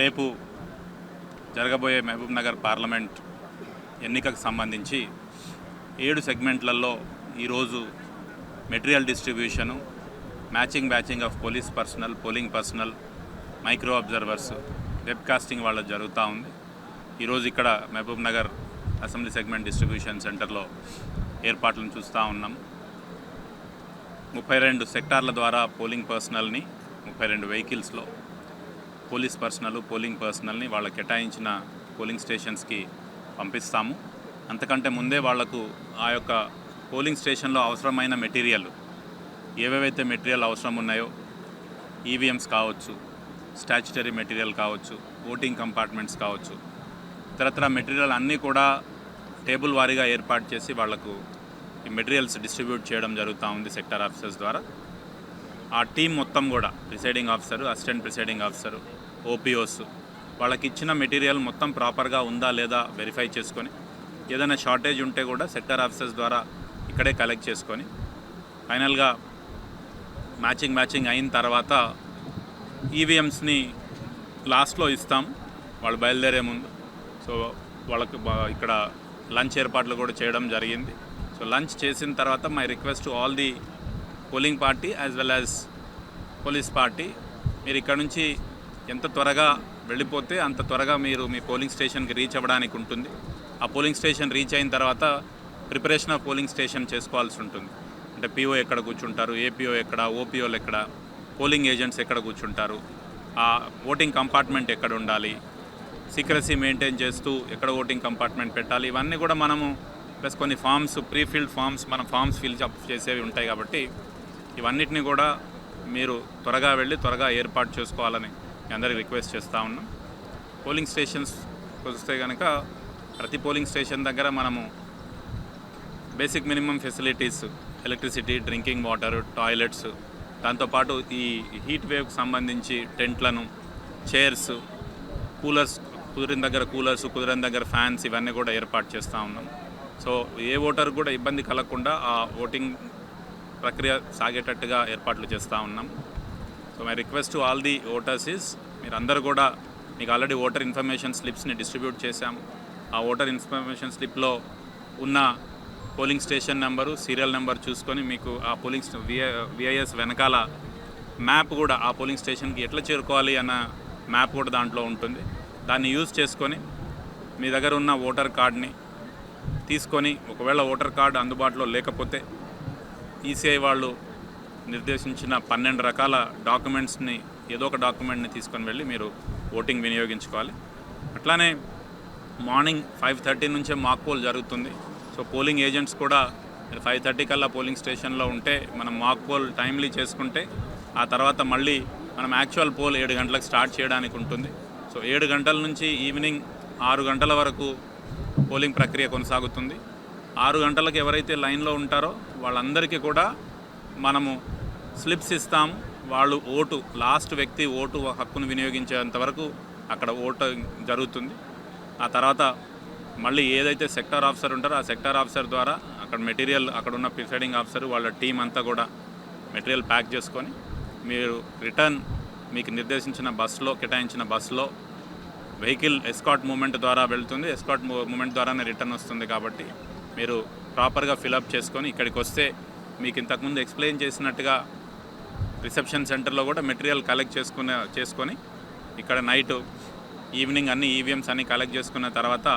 రేపు జరగబోయే మహబూబ్ నగర్ పార్లమెంట్ ఎన్నికకు సంబంధించి ఏడు సెగ్మెంట్లలో ఈరోజు material distribution matching batching of police personnel polling personnel micro observers webcasting వాళ్ళ జరుగుతూ ఉంది. ఈరోజు ఇక్కడ Mahabubnagar assembly segment distribution సెంటర్లో ఏర్పాట్లను చూస్తూ ఉన్నాం. ముప్పై రెండు సెక్టార్ల ద్వారా పోలింగ్ పర్సనల్ని ముప్పై రెండు వెహికల్స్లో పోలీస్ పర్సనల్ పోలింగ్ పర్సనల్ని వాళ్ళ కేటాయించిన పోలింగ్ స్టేషన్స్కి పంపిస్తాము. అంతకంటే ముందే వాళ్ళకు ఆ యొక్క పోలింగ్ స్టేషన్లో అవసరమైన మెటీరియల్ ఏవేవైతే మెటీరియల్ అవసరం ఉన్నాయో ఈవీఎంస్ కావచ్చు స్టాచ్యుటరీ మెటీరియల్ కావచ్చు ఓటింగ్ కంపార్ట్మెంట్స్ కావచ్చు ఇతరత్ర మెటీరియల్ అన్నీ కూడా టేబుల్ వారీగా ఏర్పాటు చేసి వాళ్ళకు ఈ మెటీరియల్స్ డిస్ట్రిబ్యూట్ చేయడం జరుగుతూ ఉంది సెక్టర్ ఆఫీసర్స్ ద్వారా. ఆ టీం మొత్తం కూడా presiding officer assistant presiding officer OPOs వాళ్ళకి ఇచ్చిన మెటీరియల్ మొత్తం ప్రాపర్గా ఉందా లేదా వెరిఫై చేసుకొని ఏదైనా షార్టేజ్ ఉంటే కూడా సెక్టర్ ఆఫీసర్స్ ద్వారా ఇక్కడే కలెక్ట్ చేసుకొని ఫైనల్గా మ్యాచింగ్ మ్యాచింగ్ అయిన తర్వాత ఈవీఎంస్ని లాస్ట్లో ఇస్తాం. వాళ్ళు బయలుదేరే ముందు. సో వాళ్ళకి ఇక్కడ లంచ్ ఏర్పాట్లు కూడా చేయడం జరిగింది. సో లంచ్ చేసిన తర్వాత my request to all the polling party as well as police party మీరు ఇక్కడ నుంచి ఎంత త్వరగా వెళ్ళిపోతే అంత త్వరగా మీరు మీ పోలింగ్ స్టేషన్కి రీచ్ అవ్వడానికి ఉంటుంది. ఆ పోలింగ్ స్టేషన్ రీచ్ అయిన తర్వాత ప్రిపరేషన్ ఆఫ్ పోలింగ్ స్టేషన్ చేసుకోవాల్సి ఉంటుంది. అంటే పీఓ ఎక్కడ కూర్చుంటారు ఏపీఓ ఎక్కడ ఓపీఓలు ఎక్కడ పోలింగ్ ఏజెంట్స్ ఎక్కడ కూర్చుంటారు ఆ ఓటింగ్ కంపార్ట్మెంట్ ఎక్కడ ఉండాలి సీక్రసీ మెయింటైన్ చేస్తూ ఎక్కడ ఓటింగ్ కంపార్ట్మెంట్ పెట్టాలి ఇవన్నీ కూడా మనము ప్లస్ కొన్ని ఫామ్స్ ప్రీఫిల్డ్ ఫామ్స్ మన ఫామ్స్ ఫిల్ అప్ చేసేవి ఉంటాయి కాబట్టి ఇవన్నిటిని కూడా మీరు త్వరగా వెళ్ళి త్వరగా ఏర్పాటు చేసుకోవాలని మీ అందరికి రిక్వెస్ట్ చేస్తూ ఉన్నాం. పోలింగ్ స్టేషన్స్ వస్తే కనుక ప్రతి పోలింగ్ స్టేషన్ దగ్గర మనము basic minimum facilities electricity drinking water toilets దాంతోపాటు ఈ హీట్ వేవ్కి సంబంధించి టెంట్లను చైర్స్ కూలర్స్ కుదిరిన దగ్గర కూలర్స్ కుదిరిన దగ్గర ఫ్యాన్స్ ఇవన్నీ కూడా ఏర్పాటు చేస్తూ ఉన్నాం. సో ఏ ఓటర్ కూడా ఇబ్బంది కలగకుండా ఆ ఓటింగ్ ప్రక్రియ సాగేటట్టుగా ఏర్పాట్లు చేస్తూ ఉన్నాం. So my request to all the voters is మీరందరూ కూడా మీకు ఆల్రెడీ ఓటర్ ఇన్ఫర్మేషన్ స్లిప్స్ని డిస్ట్రిబ్యూట్ చేశాము. ఆ ఓటర్ ఇన్ఫర్మేషన్ స్లిప్లో ఉన్న polling station number serial number చూసుకొని మీకు ఆ పోలింగ్ విఐఎస్ వెనకాల మ్యాప్ కూడా ఆ పోలింగ్ స్టేషన్కి ఎట్లా చేరుకోవాలి అన్న మ్యాప్ కూడా దాంట్లో ఉంటుంది. దాన్ని యూజ్ చేసుకొని మీ దగ్గర ఉన్న ఓటర్ కార్డ్ని తీసుకొని ఒకవేళ ఓటర్ కార్డు అందుబాటులో లేకపోతే ఈసీఐ వాళ్ళు నిర్దేశించిన పన్నెండు రకాల డాక్యుమెంట్స్ని ఏదో ఒక డాక్యుమెంట్ని తీసుకొని వెళ్ళి మీరు ఓటింగ్ వినియోగించుకోవాలి. అట్లానే మార్నింగ్ ఫైవ్ థర్టీ నుంచే మాక్ పోల్ జరుగుతుంది. సో పోలింగ్ ఏజెంట్స్ కూడా మీరు ఫైవ్ థర్టీ కల్లా పోలింగ్ స్టేషన్లో ఉంటే మనం మాక్ పోల్ టైమ్లీ చేసుకుంటే ఆ తర్వాత మళ్ళీ మనం యాక్చువల్ పోల్ ఏడు గంటలకు స్టార్ట్ చేయడానికి ఉంటుంది. సో ఏడు గంటల నుంచి ఈవినింగ్ ఆరు గంటల వరకు పోలింగ్ ప్రక్రియ కొనసాగుతుంది. ఆరు గంటలకు ఎవరైతే లైన్లో ఉంటారో వాళ్ళందరికీ కూడా మనము స్లిప్స్ ఇస్తాం. వాళ్ళు ఓటు లాస్ట్ వ్యక్తి ఓటు హక్కును వినియోగించేంత వరకు అక్కడ ఓటు జరుగుతుంది. ఆ తర్వాత మళ్ళీ ఏదైతే సెక్టార్ ఆఫీసర్ ఉంటారో ఆ సెక్టార్ ఆఫీసర్ ద్వారా అక్కడ మెటీరియల్ అక్కడ ఉన్న ప్రిసైడింగ్ ఆఫీసర్ వాళ్ళ టీం అంతా కూడా మెటీరియల్ ప్యాక్ చేసుకొని మీరు రిటర్న్ మీకు నిర్దేశించిన బస్సులో కేటాయించిన బస్సులో వెహికల్ ఎస్కాట్ మూమెంట్ ద్వారా వెళ్తుంది. ఎస్కాట్ మూమెంట్ ద్వారానే రిటర్న్ వస్తుంది కాబట్టి మీరు ప్రాపర్గా ఫిలప్ చేసుకొని ఇక్కడికి వస్తే మీకు ఇంతకుముందు ఎక్స్ప్లెయిన్ చేసినట్టుగా రిసెప్షన్ సెంటర్లో కూడా మెటీరియల్ కలెక్ట్ చేసుకునే చేసుకొని ఇక్కడ నైట్ ఈవినింగ్ అన్ని ఈవీఎంస్ అన్ని కలెక్ట్ చేసుకున్న తర్వాత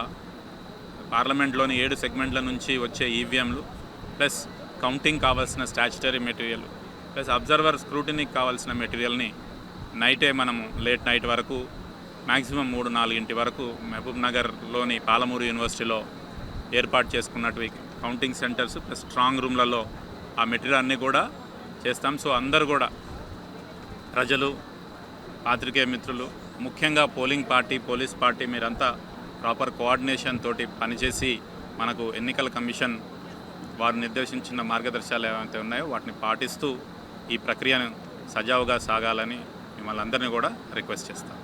పార్లమెంట్లోని ఏడు సెగ్మెంట్ల నుంచి వచ్చే ఈవీఎంలు ప్లస్ కౌంటింగ్ కావాల్సిన స్టాచ్యుటరీ మెటీరియల్ ప్లస్ అబ్జర్వర్ స్క్రూటినీకి కావాల్సిన మెటీరియల్ని నైటే మనము లేట్ నైట్ వరకు మ్యాక్సిమం మూడు నాలుగింటి వరకు మహబూబ్ నగర్లోని పాలమూరు యూనివర్సిటీలో ఏర్పాటు చేసుకున్నట్టు కౌంటింగ్ సెంటర్స్ ప్లస్ స్ట్రాంగ్ రూమ్లలో ఆ మెటీరియల్ అన్నీ కూడా చేస్తాం. సో అందరు కూడా ప్రజలు పాత్రికేయ మిత్రులు ముఖ్యంగా పోలింగ్ పార్టీ పోలీస్ పార్టీ మీరంతా ప్రాపర్ కోఆర్డినేషన్ తోటి పనిచేసి మనకు ఎన్నికల కమిషన్ వారు నిర్దేశించిన మార్గదర్శకాలు ఏమైతే ఉన్నాయో వాటిని పాటిస్తూ ఈ ప్రక్రియను సజావుగా సాగాలని మిమ్మల్ని అందరినీ కూడా రిక్వెస్ట్ చేస్తాం.